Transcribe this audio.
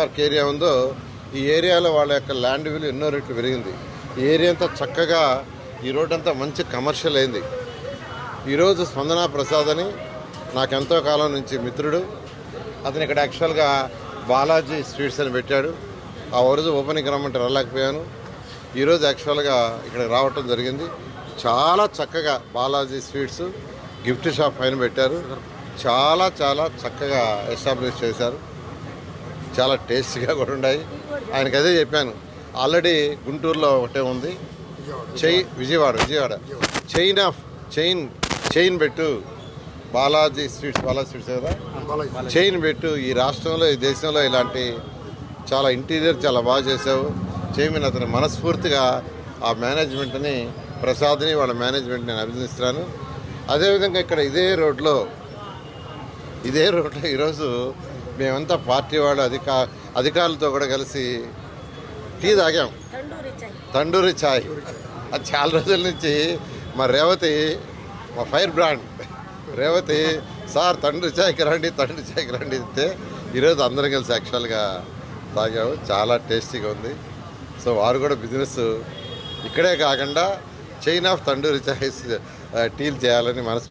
Park area ఉందో ఈ ఏరియాలో వాళ్ళ యొక్క ల్యాండ్ విలువ ఎన్నో రెట్లు పెరిగింది. ఈ ఏరియా అంతా చక్కగా ఈ రోడ్ అంతా మంచి కమర్షియల్ అయింది. ఈరోజు స్పందన ప్రసాద్ అని నాకెంతో కాలం నుంచి మిత్రుడు. అతను ఇక్కడ యాక్చువల్గా బాలాజీ స్వీట్స్ అని పెట్టాడు. ఆ రోజు ఓపెనింగ్ రమ్మంటే రాలేకపోయాను. ఈరోజు యాక్చువల్గా ఇక్కడ రావటం జరిగింది. చాలా చక్కగా బాలాజీ స్వీట్స్ గిఫ్ట్ షాప్ పైన పెట్టారు. చాలా చాలా చక్కగా ఎస్టాబ్లిష్ చేశారు. చాలా టేస్టీగా కూడా ఉన్నాయి. ఆయనకి అదే చెప్పాను. ఆల్రెడీ గుంటూరులో ఒకటే ఉంది. చై Vijayawada Vijayawada. Chain of chain chain పెట్టు. బాలాజీ స్వీట్స్ బాలాజీ స్వీట్స్ కదా? చైన్ పెట్టు. ఈ రాష్ట్రంలో ఈ దేశంలో ఇలాంటి చాలా ఇంటీరియర్ చాలా బాగా చేసావు చేయమని అతని మనస్ఫూర్తిగా ఆ మేనేజ్మెంట్ని ప్రసాద్ని వాళ్ళ మేనేజ్మెంట్ నేను అభినందిస్తున్నాను. అదేవిధంగా ఇక్కడ ఇదే రోడ్లో ఇదే రోడ్లో ఈరోజు మేమంతా పార్టీ వాళ్ళు అధికా అధికారులతో కూడా కలిసి టీ తాగాం. తండూరి చాయ్. తండూరి ఛాయ్ అది చాలా రోజుల నుంచి మా రేవతి మా ఫైర్ బ్రాండ్. రేవతి సార్ తండ్రి ఛాయ్కి రండి తండ్రి ఛాయ్కి రండి ఇస్తే ఈరోజు అందరం కలిసి యాక్చువల్గా తాగాము. చాలా టేస్టీగా ఉంది. సో వారు కూడా బిజినెస్ ఇక్కడే కాకుండా చైన్ ఆఫ్ తండూరి ఛాయ్స్ టీలు చేయాలని మనసు